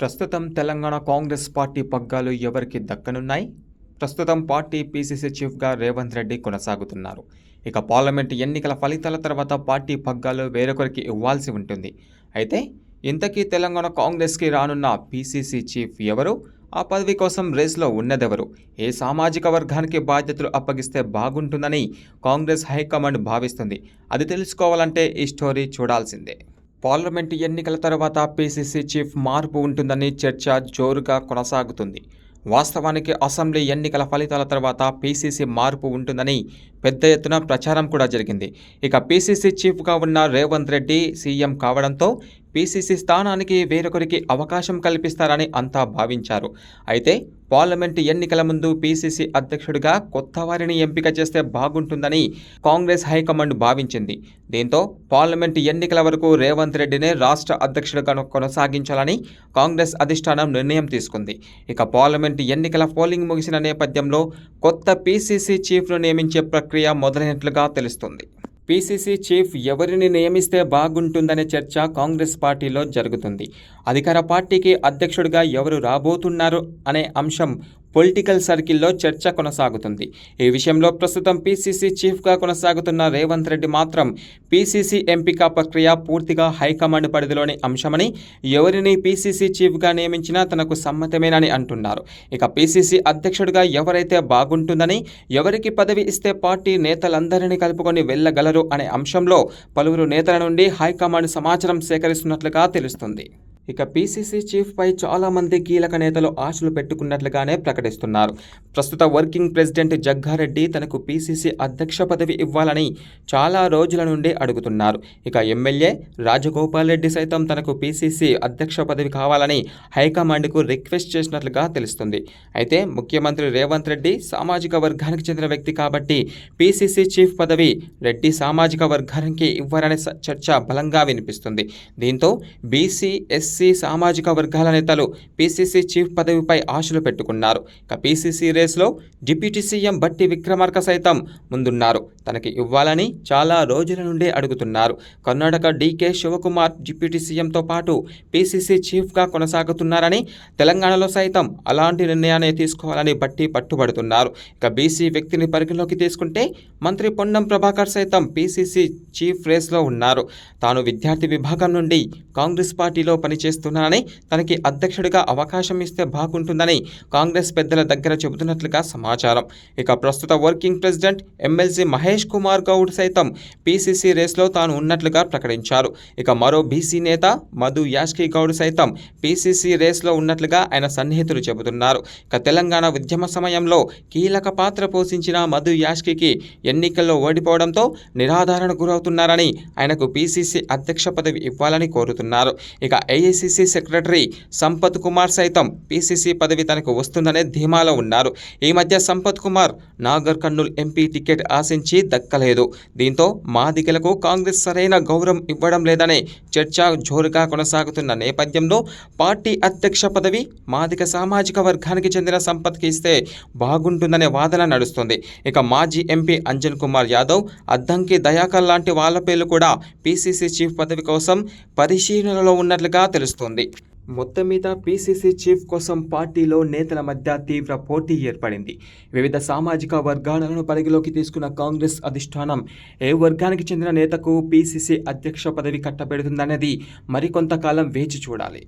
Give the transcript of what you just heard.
ప్రస్తుతం తెలంగాణ కాంగ్రెస్ పార్టీ పగ్గాలు ఎవరికి దక్కనున్నాయి? ప్రస్తుతం పార్టీ పీసీసీ చీఫ్గా రేవంత్ రెడ్డి కొనసాగుతున్నారు. ఇక పార్లమెంట్ ఎన్నికల ఫలితాల తర్వాత పార్టీ పగ్గాలు వేరొకరికి ఇవ్వాల్సి ఉంటుంది. అయితే ఇంతకీ తెలంగాణ కాంగ్రెస్కి రానున్న పీసీసీ చీఫ్ ఎవరు? ఆ పదవి కోసం రేస్లో ఉన్నదెవరు? ఏ సామాజిక వర్గానికి బాధ్యతలు అప్పగిస్తే బాగుంటుందని కాంగ్రెస్ హైకమాండ్ భావిస్తుంది. అది తెలుసుకోవాలంటే ఈ స్టోరీ చూడాల్సిందే. పార్లమెంటు ఎన్నికల తర్వాత పీసీసీ చీఫ్ మార్పు ఉంటుందని చర్చ జోరుగా కొనసాగుతుంది. వాస్తవానికి అసెంబ్లీ ఎన్నికల ఫలితాల తర్వాత పీసీసీ మార్పు ఉంటుందని పెద్ద ఎత్తున ప్రచారం కూడా జరిగింది. ఇక పీసీసీ చీఫ్గా ఉన్న రేవంత్ రెడ్డి సీఎం కావడంతో పీసీసీ స్థానానికి వేరొకరికి అవకాశం కల్పిస్తారని అంతా భావించారు. అయితే పార్లమెంటు ఎన్నికల ముందు పీసీసీ అధ్యక్షుడిగా కొత్త వారిని ఎంపిక చేస్తే బాగుంటుందని కాంగ్రెస్ హైకమాండ్ భావించింది. దీంతో పార్లమెంటు ఎన్నికల వరకు రేవంత్ రెడ్డినే రాష్ట్ర అధ్యక్షుడిగా కొనసాగించాలని కాంగ్రెస్ అధిష్టానం నిర్ణయం తీసుకుంది. ఇక పార్లమెంటు ఎన్నికల పోలింగ్ ముగిసిన నేపథ్యంలో కొత్త పీసీసీ చీఫ్ను నియమించే ప్రక్రియ ప్రక్రియ మొదలైనట్లుగా తెలుస్తుంది. పీసీసీ చీఫ్ ఎవరిని నియమిస్తే బాగుంటుందనే చర్చ కాంగ్రెస్ పార్టీలో జరుగుతుంది. అధికార పార్టీకి అధ్యక్షుడిగా ఎవరు రాబోతున్నారు అనే అంశం పొలిటికల్ సర్కిల్లో చర్చ కొనసాగుతుంది. ఈ విషయంలో ప్రస్తుతం పీసీసీ చీఫ్గా కొనసాగుతున్న రేవంత్ రెడ్డి మాత్రం పీసీసీ ఎంపిక ప్రక్రియ పూర్తిగా హైకమాండ్ పరిధిలోని అంశమని ఎవరిని పీసీసీ చీఫ్గా నియమించినా తనకు సమ్మతమేనని అంటున్నారు. ఇక పీసీసీ అధ్యక్షుడిగా ఎవరైతే బాగుంటుందని ఎవరికి పదవి ఇస్తే పార్టీ నేతలందరినీ కలుపుకొని వెళ్ళగలరు అనే అంశంలో పలువురు నేతల నుండి హైకమాండ్ సమాచారం సేకరిస్తున్నట్లుగా తెలుస్తుంది. ఇక పీసీసీ చీఫ్పై చాలామంది కీలక నేతలు ఆశలు పెట్టుకున్నట్లుగానే ప్రకటిస్తున్నారు. ప్రస్తుత వర్కింగ్ ప్రెసిడెంట్ జగ్గారెడ్డి తనకు పీసీసీ అధ్యక్ష పదవి ఇవ్వాలని చాలా రోజుల నుండి అడుగుతున్నారు. ఇక ఎమ్మెల్యే రాజగోపాల్ రెడ్డి సైతం తనకు పీసీసీ అధ్యక్ష పదవి కావాలని హైకమాండ్కు రిక్వెస్ట్ చేసినట్లుగా తెలుస్తుంది. అయితే ముఖ్యమంత్రి రేవంత్ రెడ్డి సామాజిక వర్గానికి చెందిన వ్యక్తి కాబట్టి పీసీసీ చీఫ్ పదవి రెడ్డి సామాజిక వర్గానికి ఇవ్వరనే చర్చ బలంగా వినిపిస్తుంది. దీంతో బీసీ ఎస్సీ సామాజిక వర్గాల నేతలు పీసీసీ చీఫ్ పదవిపై ఆశలు పెట్టుకున్నారు. ఇక పీసీసీ రేస్లో డిప్యూటీ సీఎం బట్టి విక్రమార్క సైతం ముందున్నారు. తనకి ఇవ్వాలని చాలా రోజుల నుండే అడుగుతున్నారు. కర్ణాటక డీకే శివకుమార్ డిప్యూటీ సీఎంతో పాటు పీసీసీ చీఫ్గా కొనసాగుతున్నారని తెలంగాణలో సైతం అలాంటి నిర్ణయాన్ని తీసుకోవాలని బట్టి పట్టుబడుతున్నారు. ఇక బీసీ వ్యక్తిని పరిగణలోకి తీసుకుంటే మంత్రి పొన్నం ప్రభాకర్ సైతం పీసీసీ చీఫ్ రేస్లో ఉన్నారు. తాను విద్యార్థి విభాగం నుండి కాంగ్రెస్ పార్టీలో పని చేస్తున్నానని తనకి అధ్యక్షుడిగా అవకాశం ఇస్తే బాగుంటుందని కాంగ్రెస్ పెద్దల దగ్గర చెబుతున్నట్లుగా సమాచారం. ఇక ప్రస్తుత working president MLC Mahesh Kumar Goud సైతం పీసీసీ రేస్లో తాను ఉన్నట్లుగా ప్రకటించారు. ఇక మరో బీసీ నేత మధు యాష్కి గౌడ్ సైతం పీసీసీ రేస్లో ఉన్నట్లుగా ఆయన సన్నిహితులు చెబుతున్నారు. ఇక తెలంగాణ ఉద్యమ సమయంలో కీలక పాత్ర పోషించిన మధు యాష్కి ఎన్నికల్లో ఓడిపోవడంతో నిరాధారణ గురవుతున్నారని ఆయనకు పీసీసీ అధ్యక్ష పదవి ఇవ్వాలని కోరుతున్నారు. ఇక ఏఐసిసి సెక్రటరీ సంపత్ కుమార్ సైతం పీసీసీ పదవి తనకు వస్తుందనే ధీమాలో ఉన్నారు. ఈ మధ్య సంపత్ కుమార్ నాగర్ కర్నూల్ ఎంపీ టికెట్ ఆశించి దక్కలేదు. దీంతో మాదిగలకు కాంగ్రెస్ సరైన గౌరవం ఇవ్వడం లేదనే చర్చ జోరుగా కొనసాగుతున్న నేపథ్యంలో పార్టీ అధ్యక్ష పదవి మాదిక సామాజిక వర్గానికి చెందిన సంపత్కి ఇస్తే బాగుంటుందనే వాదన నడుస్తుంది. ఇక మాజీ ఎంపీ అంజన్ కుమార్ యాదవ్ అద్దంకి దయాకర్ లాంటి వాళ్ళ పేర్లు కూడా పీసీసీ చీఫ్ పదవి కోసం పరిశీలనలో ఉన్నట్లుగా తెలుస్తోంది. మొత్తం మీద పీసీసీ చీఫ్ కోసం పార్టీలో నేతల మధ్య తీవ్ర పోటీ ఏర్పడింది. వివిధ సామాజిక వర్గాలను పరిగిలోకి తీసుకున్న కాంగ్రెస్ అధిష్టానం ఏ వర్గానికి చెందిన నేతకు పీసీసీ అధ్యక్ష పదవి కట్టబెడుతుందనేది మరికొంతకాలం వేచి చూడాలి.